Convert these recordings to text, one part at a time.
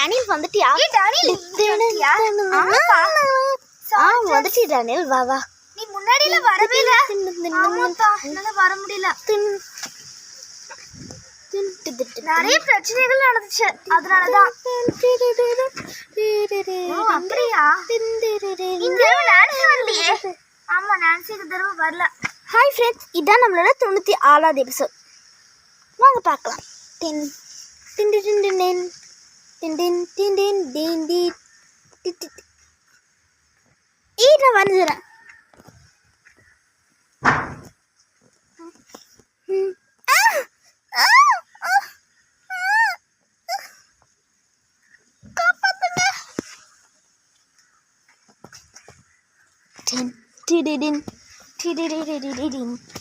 டனில் வந்துட்டியா? டனில் ஆ வந்துட்டி? டனில் வா வா. நீ முன்னாடியில வரவே இல்ல. ஆமாப்பா வர முடியல. நிறைய பிரச்சனைகள் நடந்துச்சு. அதனாலதான். அப்படியா? இந்த நான்சி வரலையே. ஆமா நான்சி இந்த தடவை வரல. ஹாய் ஃப்ரெண்ட்ஸ் இதான் நம்மளோட தொண்ணூற்றி ஆறாவது எபிசோட் வாங்க பார்க்கலாம். தென் திண்டு திண்டு நென் வந்துடுறேன் Din, din, din, din, din, din, din, din.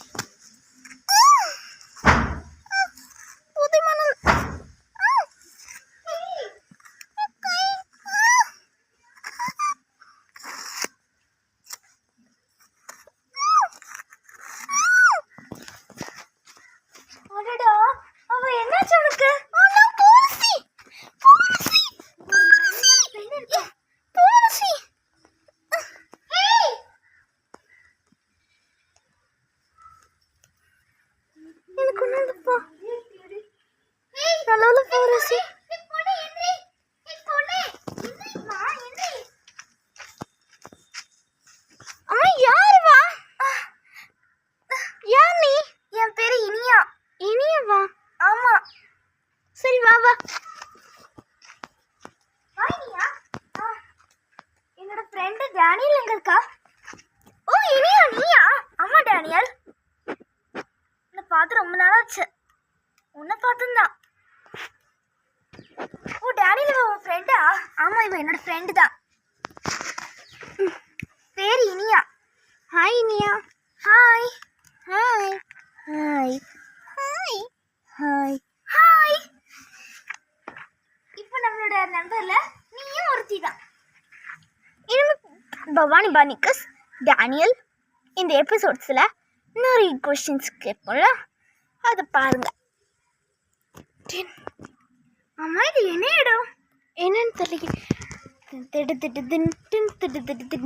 ரொம்ப நாளாச்சு உன்னை பார்த்துந்தான். ஓ டேனியல் இவன் உன் ஃப்ரெண்டா ஆமா இவன் என்னோட ஃப்ரெண்டு தான். பேர் Iniya. Hi Iniya. Hi hi hi hi hi hi இப்போ நம்மளோட நண்பர்ல நீயும் ஒருத்தி தான் பவானி பானிக்கஸ் டேனியல் இந்த எபிசோட்ஸில் நிறைய கொஷின்ஸ் கேட்போம்ல? அதை பாருங்க. அம்மா இது என்ன இடம்? என்னன்னு தெரியல. திட்டு திட்டு திட்டு திட்டு திட்டு